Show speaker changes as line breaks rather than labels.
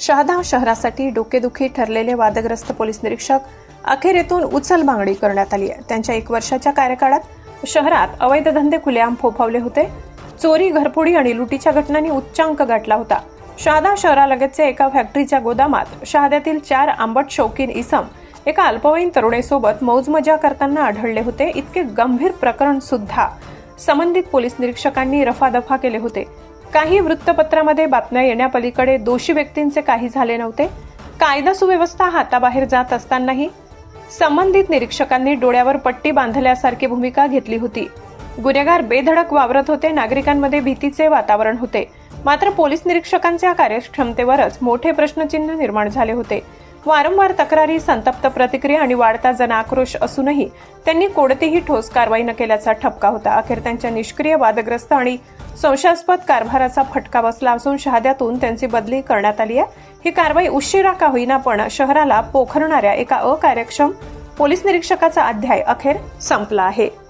शहादा शहरासाठी डोकेदुखी ठरलेले वादग्रस्त पोलीस निरीक्षक अखेर येथून उचल मागणी करण्यात आली आहे. त्यांच्या एक वर्षाच्या कार्यकाळात शहरात अवैध धंदे खुलेआम फोफावले होते. चोरी घरफोडी आणि लुटीच्या घटनांनी उच्चांक गाठला होता. शहादा शहरालगतच्या एका फॅक्टरीच्या गोदामात शहाद्यातील चार आंबट शौकीन इसम एका अल्पवयीन तरुणीसोबत मौजमजा करताना आढळले होते. इतके गंभीर प्रकरण सुद्धा संबंधित पोलीस निरीक्षकांनी रफादफा केले होते. काही वृत्तपत्रामध्ये बातम्या येण्यापलीकडे दोषी व्यक्तींचे काही झाले नव्हते. कायदा सुव्यवस्था हाताबाहेर जात असतानाही संबंधित निरीक्षकांनी डोळ्यावर पट्टी बांधल्यासारखी भूमिका घेतली होती. गुन्हेगार बेधडक वावरत होते नागरिकांमध्ये भीतीचे वातावरण होते. मात्र पोलीस निरीक्षकांच्या कार्यक्षमतेवरच मोठे प्रश्नचिन्ह निर्माण झाले होते. वारंवार तक्रारी संतप्त प्रतिक्रिया आणि वाढता जनआक्रोश असूनही त्यांनी कोणतीही ठोस कारवाई न केल्याचा ठपका होता. अखेर त्यांच्या निष्क्रिय वादग्रस्त आणि संशयास्पद कारभाराचा फटका बसला असून शहाद्यातून त्यांची बदली करण्यात आली आहे. ही कारवाई उशिरा का होईना पण शहराला पोखरणाऱ्या एका अकार्यक्षम पोलीस निरीक्षकाचा अध्याय अखेर संपला आहे.